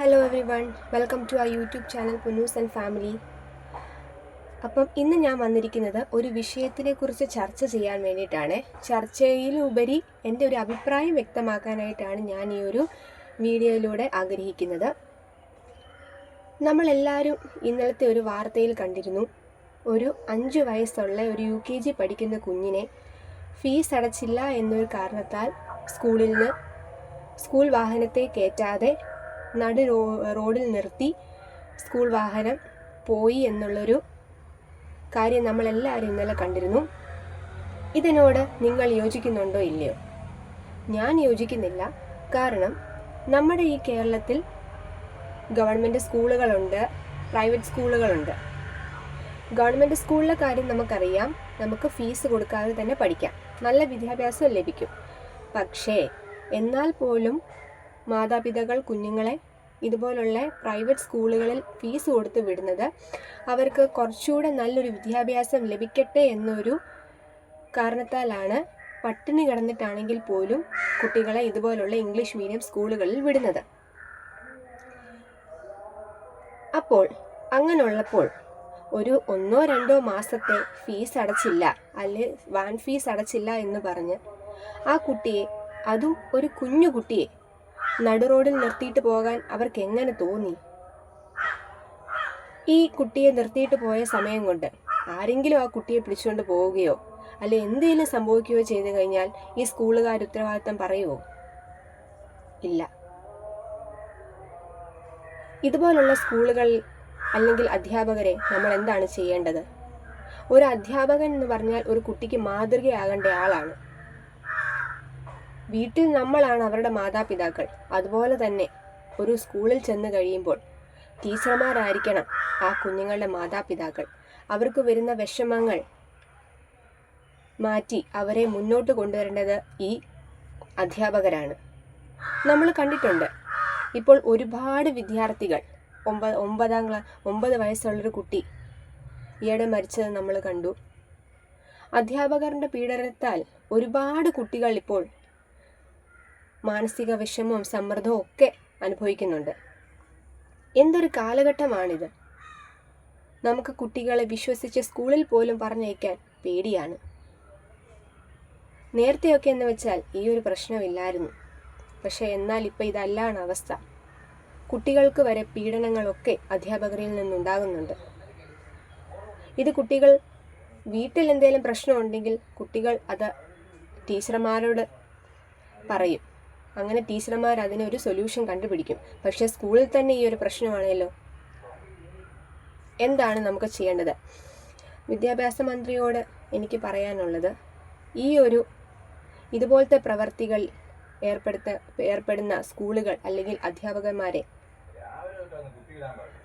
Hello every one welcome to ആ YouTube channel Punoos and family അപ്പം ഇന്ന് ഞാൻ വന്നിരിക്കുന്നത് ഒരു വിഷയത്തിനെ കുറിച്ച് ചർച്ച ചെയ്യാൻ വേണ്ടിയിട്ടാണ്. ചർച്ചയിലുപരി എന്റെ ഒരു അഭിപ്രായം വ്യക്തമാക്കാനായിട്ടാണ് ഞാൻ ഈ ഒരു വീഡിയോയിലൂടെ ആഗ്രഹിക്കുന്നത്. നമ്മളെല്ലാവരും ഇന്നലത്തെ ഒരു വാർത്തയിൽ കണ്ടിരുന്നു. ഒരു അഞ്ച് വയസ്സുള്ള ഒരു യു കെ ജി പഠിക്കുന്ന കുഞ്ഞിനെ ഫീസ് അടച്ചില്ല എന്നൊരു കാരണത്താൽ സ്കൂളിൽ നിന്ന് സ്കൂൾ വാഹനത്തെ കയറ്റാതെ നടു റോഡിൽ നിർത്തി സ്കൂൾ വാഹനം പോയി എന്നുള്ളൊരു കാര്യം നമ്മളെല്ലാവരും ഇന്നലെ കണ്ടിരുന്നു. ഇതിനോട് നിങ്ങൾ യോജിക്കുന്നുണ്ടോ ഇല്ലയോ? ഞാൻ യോജിക്കുന്നില്ല. കാരണം നമ്മുടെ ഈ കേരളത്തിൽ ഗവൺമെന്റ് സ്കൂളുകളുണ്ട് പ്രൈവറ്റ് സ്കൂളുകളുണ്ട്. ഗവൺമെന്റ് സ്കൂളിലെ കാര്യം നമുക്കറിയാം. നമുക്ക് ഫീസ് കൊടുക്കാതെ തന്നെ പഠിക്കാം. നല്ല വിദ്യാഭ്യാസം ലഭിക്കും. പക്ഷേ എന്നാൽ പോലും മാതാപിതാക്കൾ കുഞ്ഞുങ്ങളെ ഇതുപോലുള്ള പ്രൈവറ്റ് സ്കൂളുകളിൽ ഫീസ് കൊടുത്ത് വിടുന്നത് അവർക്ക് കുറച്ചുകൂടെ നല്ലൊരു വിദ്യാഭ്യാസം ലഭിക്കട്ടെ എന്നൊരു കാരണത്താലാണ് പട്ടിണി കിടന്നിട്ടാണെങ്കിൽ പോലും കുട്ടികളെ ഇതുപോലുള്ള ഇംഗ്ലീഷ് മീഡിയം സ്കൂളുകളിൽ വിടുന്നത്. അപ്പോൾ അങ്ങനെയുള്ളപ്പോൾ ഒരു ഒന്നോ രണ്ടോ മാസത്തെ ഫീസ് അടച്ചില്ല അല്ലെ വാൻ ഫീസ് അടച്ചില്ല എന്ന് പറഞ്ഞ് ആ കുട്ടിയെ അതും ഒരു കുഞ്ഞു കുട്ടിയെ നടുറോഡിൽ നിർത്തിയിട്ട് പോകാൻ അവർക്ക് എങ്ങനെ തോന്നി? ഈ കുട്ടിയെ നിർത്തിയിട്ട് പോയ സമയം കൊണ്ട് ആരെങ്കിലും ആ കുട്ടിയെ പിടിച്ചുകൊണ്ട് പോവുകയോ അല്ലെ എന്തെങ്കിലും സംഭവിക്കുകയോ ചെയ്തു കഴിഞ്ഞാൽ ഈ സ്കൂളുകാർ ഉത്തരവാദിത്തം പറയുമോ ഇല്ല. ഇതുപോലുള്ള സ്കൂളുകൾ അല്ലെങ്കിൽ അധ്യാപകരെ നമ്മൾ എന്താണ് ചെയ്യേണ്ടത്? ഒരു അധ്യാപകൻ എന്ന് പറഞ്ഞാൽ ഒരു കുട്ടിക്ക് മാതൃകയാകേണ്ട ആളാണ്. വീട്ടിൽ നമ്മളാണ് അവരുടെ മാതാപിതാക്കൾ. അതുപോലെ തന്നെ ഒരു സ്കൂളിൽ ചെന്ന് കഴിയുമ്പോൾ ടീച്ചർമാരായിരിക്കണം ആ കുഞ്ഞുങ്ങളുടെ മാതാപിതാക്കൾ. അവർക്ക് വരുന്ന വിഷമങ്ങൾ മാറ്റി അവരെ മുന്നോട്ട് കൊണ്ടുവരേണ്ടത് ഈ അധ്യാപകരാണ്. നമ്മൾ കണ്ടിട്ടുണ്ട് ഇപ്പോൾ ഒരുപാട് വിദ്യാർത്ഥികൾ ഒമ്പത് ഒമ്പതാം ക്ലാ ഒമ്പത് വയസ്സുള്ളൊരു കുട്ടി ഈയിടെ മരിച്ചത് നമ്മൾ കണ്ടു. അധ്യാപകരുടെ പീഡനത്താൽ ഒരുപാട് കുട്ടികൾ ഇപ്പോൾ മാനസിക വിഷമവും സമ്മർദ്ദവും ഒക്കെ അനുഭവിക്കുന്നുണ്ട്. എന്തൊരു കാലഘട്ടമാണിത്. നമുക്ക് കുട്ടികളെ വിശ്വസിച്ച് സ്കൂളിൽ പോലും പറഞ്ഞയക്കാൻ പേടിയാണ്. നേരത്തെയൊക്കെ എന്ന് വെച്ചാൽ ഈ ഒരു പ്രശ്നമില്ലായിരുന്നു. പക്ഷേ എന്നാൽ ഇപ്പോൾ ഇതല്ലാണ് അവസ്ഥ. കുട്ടികൾക്ക് വരെ പീഡനങ്ങളൊക്കെ അധ്യാപകരിൽ നിന്നുണ്ടാകുന്നുണ്ട്. ഇത് കുട്ടികൾ വീട്ടിൽ എന്തെങ്കിലും പ്രശ്നമുണ്ടെങ്കിൽ കുട്ടികൾ അത് ടീച്ചർമാരോട് പറയും. അങ്ങനെ ടീച്ചർമാർ അതിനൊരു സൊല്യൂഷൻ കണ്ടുപിടിക്കും. പക്ഷേ സ്കൂളിൽ തന്നെ ഈ ഒരു പ്രശ്നമാണല്ലോ. എന്താണ് നമുക്ക് ചെയ്യേണ്ടത്? വിദ്യാഭ്യാസ മന്ത്രിയോട് എനിക്ക് പറയാനുള്ളത് ഈ ഒരു ഇതുപോലത്തെ പ്രവർത്തികൾ ഏർപ്പെടുത്ത ഏർപ്പെടുന്ന സ്കൂളുകൾ അല്ലെങ്കിൽ അധ്യാപകന്മാരെ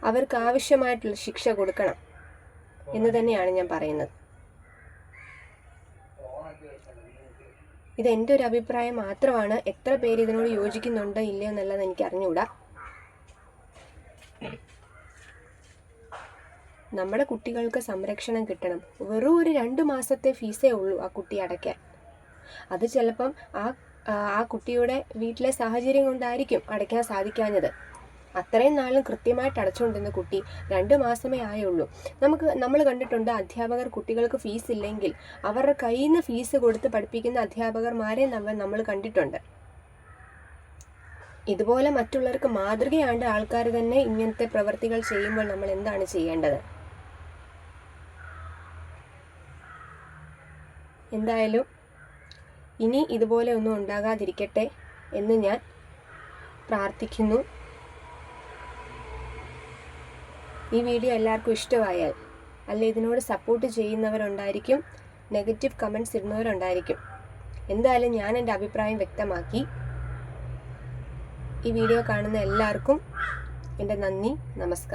അവർക്ക് ആവശ്യമായിട്ടുള്ള ശിക്ഷ കൊടുക്കണം എന്ന് തന്നെയാണ് ഞാൻ പറയുന്നത്. ഇത് എന്റെ ഒരു അഭിപ്രായം മാത്രമാണ് എത്ര പേര് ഇതിനോട് യോജിക്കുന്നുണ്ടോ ഇല്ലയോ എന്നുള്ളത് എനിക്ക് അറിഞ്ഞുകൂടാ നമ്മുടെ കുട്ടികൾക്ക് സംരക്ഷണം കിട്ടണം. വെറും ഒരു രണ്ട് മാസത്തെ ഫീസേ ഉള്ളൂ ആ കുട്ടി അടയ്ക്കാൻ. അത് ചിലപ്പം ആ ആ കുട്ടിയുടെ വീട്ടിലെ സാഹചര്യം കൊണ്ടായിരിക്കും അടയ്ക്കാൻ സാധിക്കാഞ്ഞത്. അത്രയും നാളും കൃത്യമായിട്ട് അടച്ചുകൊണ്ടിരുന്ന കുട്ടി രണ്ട് മാസമേ ആയുള്ളൂ. നമുക്ക് നമ്മൾ കണ്ടിട്ടുണ്ട് അധ്യാപകർ കുട്ടികൾക്ക് ഫീസ് ഇല്ലെങ്കിൽ അവരുടെ കയ്യിൽ നിന്ന് ഫീസ് കൊടുത്ത് പഠിപ്പിക്കുന്ന അധ്യാപകർമാരെ നമ്മൾ നമ്മൾ കണ്ടിട്ടുണ്ട്. ഇതുപോലെ മറ്റുള്ളവർക്ക് മാതൃകയാണ്ട് ആൾക്കാർ തന്നെ ഇങ്ങനത്തെ പ്രവർത്തികൾ ചെയ്യുമ്പോൾ നമ്മൾ എന്താണ് ചെയ്യേണ്ടത്? എന്തായാലും ഇനി ഇതുപോലെ ഒന്നും ഉണ്ടാകാതിരിക്കട്ടെ എന്ന് ഞാൻ പ്രാർത്ഥിക്കുന്നു. ഈ വീഡിയോ എല്ലാവർക്കും ഇഷ്ടമായാൽ അല്ല ഇതിനോട് സപ്പോർട്ട് ചെയ്യുന്നവരുണ്ടായിരിക്കും നെഗറ്റീവ് കമൻസ് ഇടുന്നവരുണ്ടായിരിക്കും. എന്തായാലും ഞാൻ എന്റെ അഭിപ്രായം വ്യക്തമാക്കി. ഈ വീഡിയോ കാണുന്ന എല്ലാവർക്കും എന്റെ നന്ദി നമസ്കാരം.